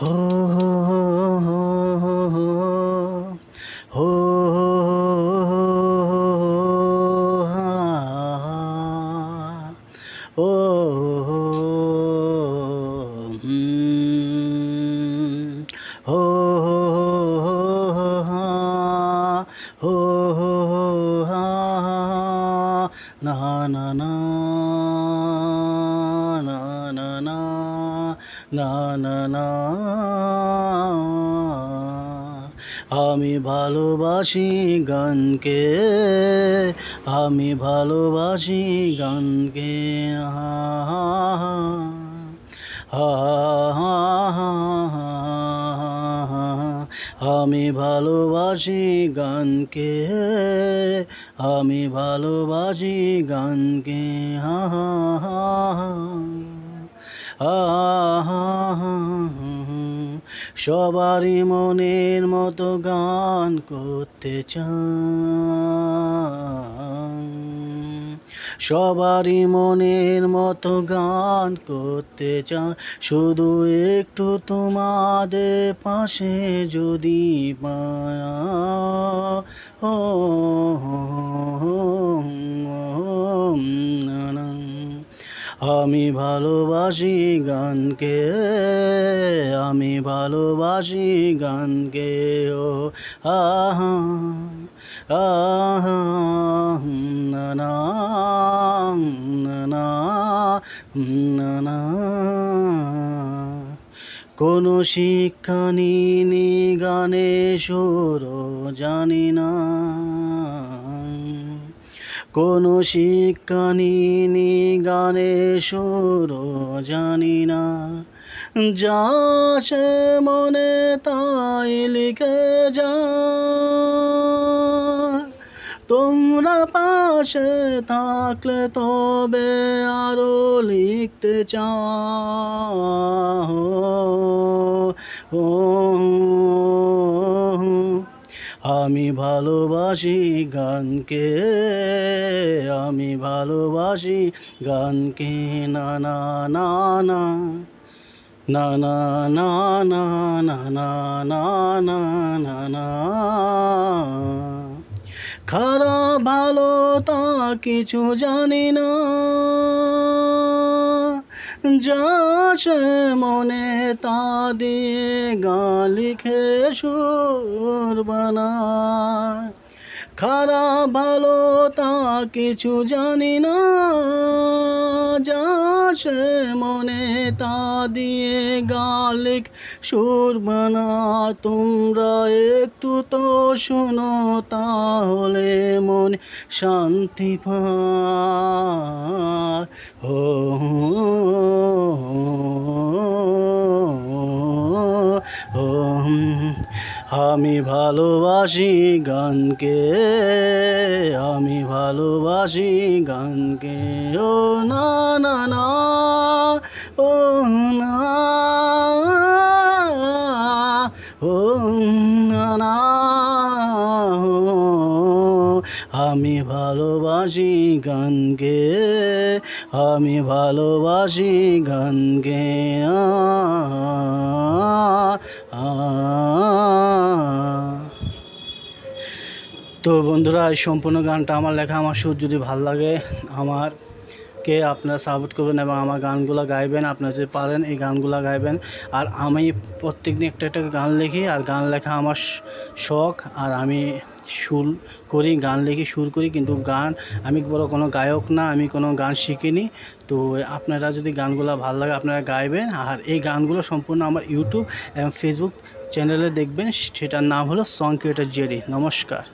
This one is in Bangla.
হো হো হো হো ও হো হো na na na na na na na না আমি ভালোবাসি গানকে আমি ভালোবাসি গানকে আমি ভালোবাসি গানকে, আমি ভালোবাসি গানকে, হা হা হা আহা সবারই মনের মতো গান করতে চাই। সবারই মনের মতো গান করতে চাই শুধু একটু তোমাদের পাশে যদি পায়া ও আমি ভালোবাসি গানকে আমি ভালোবাসি গানকে ও আহা আহা না না কোনো শিক্ষা নিনি গানে সুরও জানি না। কোনো শিক্ষা নিনি গানে, সুর জানি না। যা সে মনে তাই লিখে যা। তোমরা পাশে থাকলে তবে আরও লিখতে চাও ও আমি ভালোবাসি গানকে আমি ভালোবাসি গানকে না না না না না না না না না না না না না না খারাপ ভালো তা কিছু জানি না যাসে মনে তা দিয়ে গালিখে সুর বানায়। খারাপ ভালো তা কিছু জানি না যা সে মনে তা দিয়ে গালিক সুর বানা তোমরা একটু তো শুনো তাহলে মনে শান্তি পায় ও আমি ভালোবাসি গানকে, আমি ভালোবাসি গানকে। ও না না না, ও না ও না না আমি ভালোবাসি গানকে। আমি ভালোবাসি আ আ। তো বন্ধুরা, এই সম্পূর্ণ গানটা আমার লেখা, আমার সুর যদি ভালো লাগে, আমার কে আপনারা সাপোর্ট করবেন এবং আমার গানগুলো গাইবেন, আপনারা যদি পারেন এই গানগুলো গাইবেন। আর আমি প্রত্যেক দিন একটা একটা গান লিখি, আর গান লেখা আমার শখ। আর আমি সুর করি, গান লিখি, সুর করি, কিন্তু গান, আমি বড় কোনো গায়ক না, আমি কোনো গান শিখিনি। তো আপনারা যদি গানগুলো ভালো লাগে, আপনারা গাইবেন। আর এই গানগুলো সম্পূর্ণ আমার ইউটিউব এবং ফেসবুক চ্যানেলে দেখবেন। সেটার নাম হলো সং ক্রিয়েটার জেরি নমস্কার।